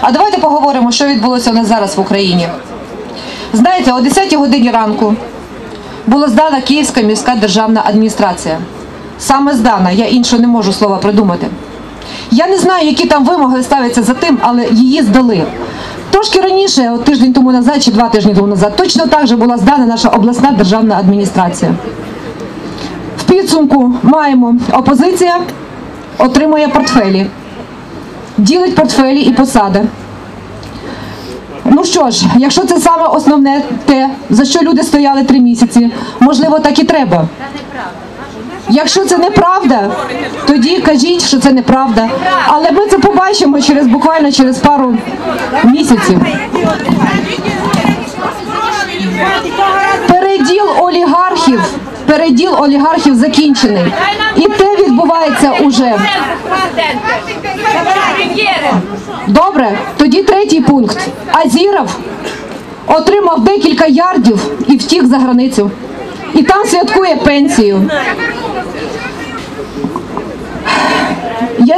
А давайте поговоримо, що відбулося у нас зараз в Україні. Знаєте, о 10 годині ранку була здана Київська міська державна адміністрація. Саме здана, я іншого не можу слова придумати. Я не знаю, які там вимоги ставляться за тим, але її здали. Трошки раніше, от тиждень тому назад чи два тижні тому назад, точно так же була здана наша обласна державна адміністрація. В підсумку маємо опозиція отримує портфелі, ділить портфелі і посади. Ну що ж, якщо це саме основне те, за що люди стояли три місяці, можливо, так і треба. Якщо це неправда, тоді кажіть, що це неправда. Але ми це побачимо через буквально через пару місяців. Переділ олігархів, переділ олігархів закінчений. І те відбувається уже. Добре, тоді третій пункт. Азіров отримав декілька ярдів і втік за границю. І там святкує пенсію. Я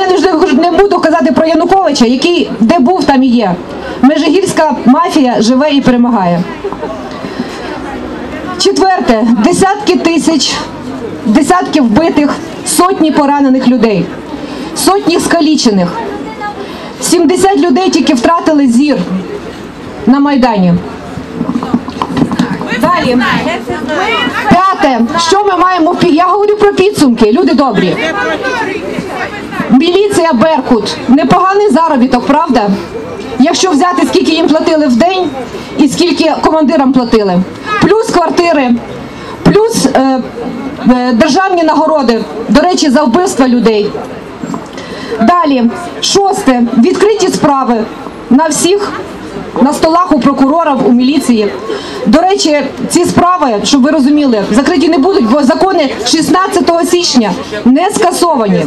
не буду казати про Януковича, який де був, там і є. Межигірська мафія живе і перемагає. Четверте, десятки тисяч, десятки вбитих, сотні поранених людей, сотні скалічених. 70 людей тільки втратили зір на Майдані. Далі. П'яте, що ми маємо Я говорю про підсумки, люди добрі. Міліція Беркут. Непоганий заробіток, правда? Якщо взяти, скільки їм платили в день і скільки командирам платили. Плюс квартири, плюс е, е, державні нагороди, до речі, за вбивства людей. Далі, шосте, відкриті справи на всіх на столах у прокурорів, у міліції. До речі, ці справи, щоб ви розуміли, закриті не будуть, бо закони 16 січня не скасовані.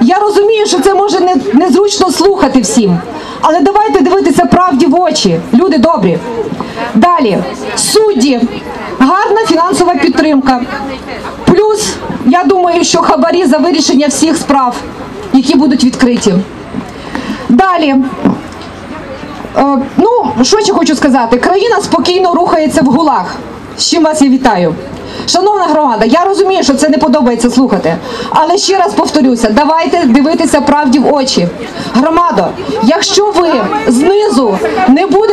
Я розумію, що це може не, незручно слухати всім, але давайте дивитися правді в очі, люди добрі. Далі, судді, гарна фінансова підтримка. Плюс, я думаю, що хабарі за вирішення всіх справ, які будуть відкриті. Далі. Е, ну, що ще хочу сказати? Країна спокійно рухається в гулах. З чим вас я вітаю. Шановна громада, я розумію, що це не подобається слухати. Але ще раз повторюся, давайте дивитися правді в очі. Громадо, якщо ви знизу не будете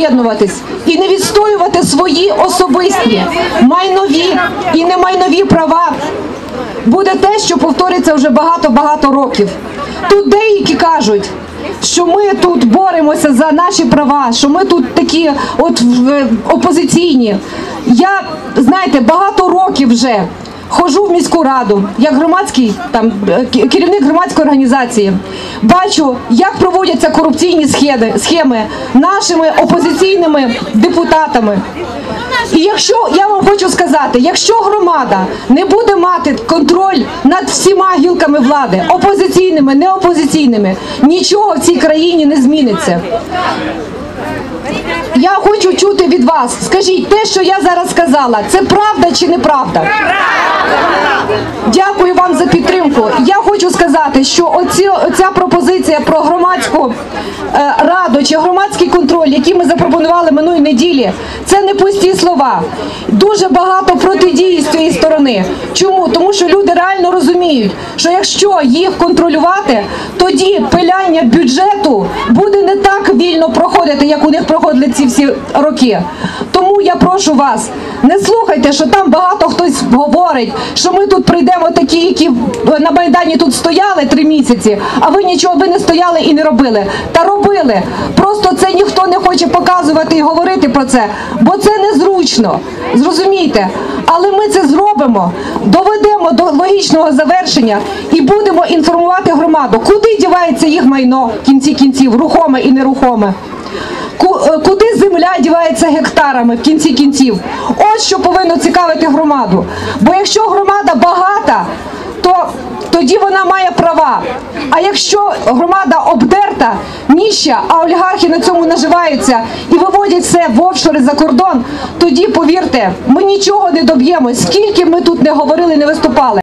об'єднуватись і не відстоювати свої особисті майнові і немайнові права, буде те, що повториться вже багато-багато років. Тут деякі кажуть, що ми тут боремося за наші права, що ми тут такі от в- опозиційні. Я, знаєте, багато років вже ходжу в міську раду, як громадський там е, керівник громадської організації. Бачу, як проводяться корупційні схеми, схеми нашими опозиційними депутатами. І якщо я вам хочу сказати, якщо громада не буде мати контроль над всіма гілками влади, опозиційними, неопозиційними, нічого в цій країні не зміниться. Я хочу чути від вас. Скажіть, те, що я зараз сказала, це правда чи неправда? Дякую вам за підтримку. Я хочу сказати, що оці, оця пропозиція про громадську е, раду чи громадський контроль, який ми запропонували минулої неділі, це не пусті слова. Дуже багато протидії з цієї сторони. Чому? Тому що люди реально розуміють, що якщо їх контролювати, тоді пиляння бюджету буде не так вільно проходити, як у них проходили ці всі роки. Тому я прошу вас, не слухайте, що там багато хтось говорить, що ми тут прийдемо такі, які на Майдані тут стояли три місяці, а ви нічого ви не стояли і не робили. Та робили. Просто це ніхто не хоче показувати і говорити про це, бо це незручно. Зрозумійте. Але ми це зробимо, доведемо до логічного завершення і будемо інформувати громаду, куди дівається їх майно в кінці кінців, рухоме і нерухоме. Е, Куди земля дівається гектарами в кінці кінців? Ось що повинно цікавити громаду. Бо якщо громада багата, то тоді вона має права. А якщо громада обдерта, ніща, а олігархи на цьому наживаються і виводять все в офшори за кордон, тоді повірте, ми нічого не доб'ємось, скільки ми тут не говорили, не виступали.